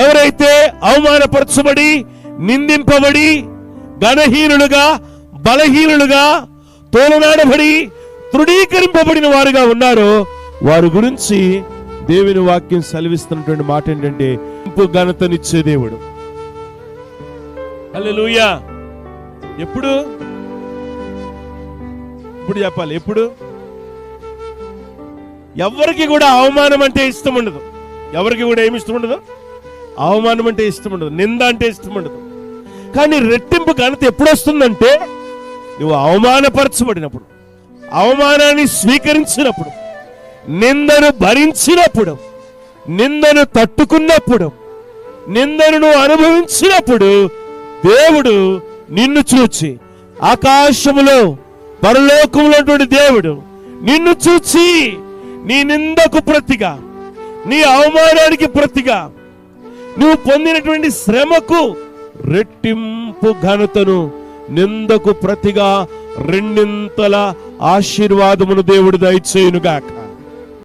ఎవరైతే అవమానపరచబడి నిందింపబడి ఘనహీనులుగా బలహీనులుగా తోలనాడబడి తృఢీకరింపబడిన వారుగా ఉన్నారో వారి గురించి దేవుని వాక్యం సెలవిస్తున్నటువంటి మాట ఏంటంటే ఇంపు ఘనతనిచ్చే దేవుడు. హల్లెలూయా. ఎప్పుడు? ఇప్పుడు చెప్పాలి? ఎప్పుడు? ఎవరికి కూడా అవమానం అంటే ఇష్టం ఉండదు. ఎవరికి కూడా ఏమి ఇష్టం ఉండదు? అవమానం అంటే ఇష్టం ఉండదు నింద అంటే ఇష్టం ఉండదు. కానీ రెట్టింపు ఘనత ఎప్పుడు వస్తుందంటే నువ్వు అవమానపరచబడినప్పుడు అవమానాన్ని స్వీకరించినప్పుడు నిందను భరించినప్పుడు నిందను తట్టుకున్నప్పుడు నిందను నువ్వు అనుభవించినప్పుడు దేవుడు నిన్ను చూచి ఆకాశములో పరలోకములో దేవుడు నిన్ను చూచి నీ నిందకు ప్రతిగా నీ అవమానానికి ప్రతిగా నువ్వు పొందినటువంటి శ్రమకు రెట్టింపు ఘనతను నిందకు ప్రతిగా రెండింతల ఆశీర్వాదమును దేవుడు దయచేయునుగాక.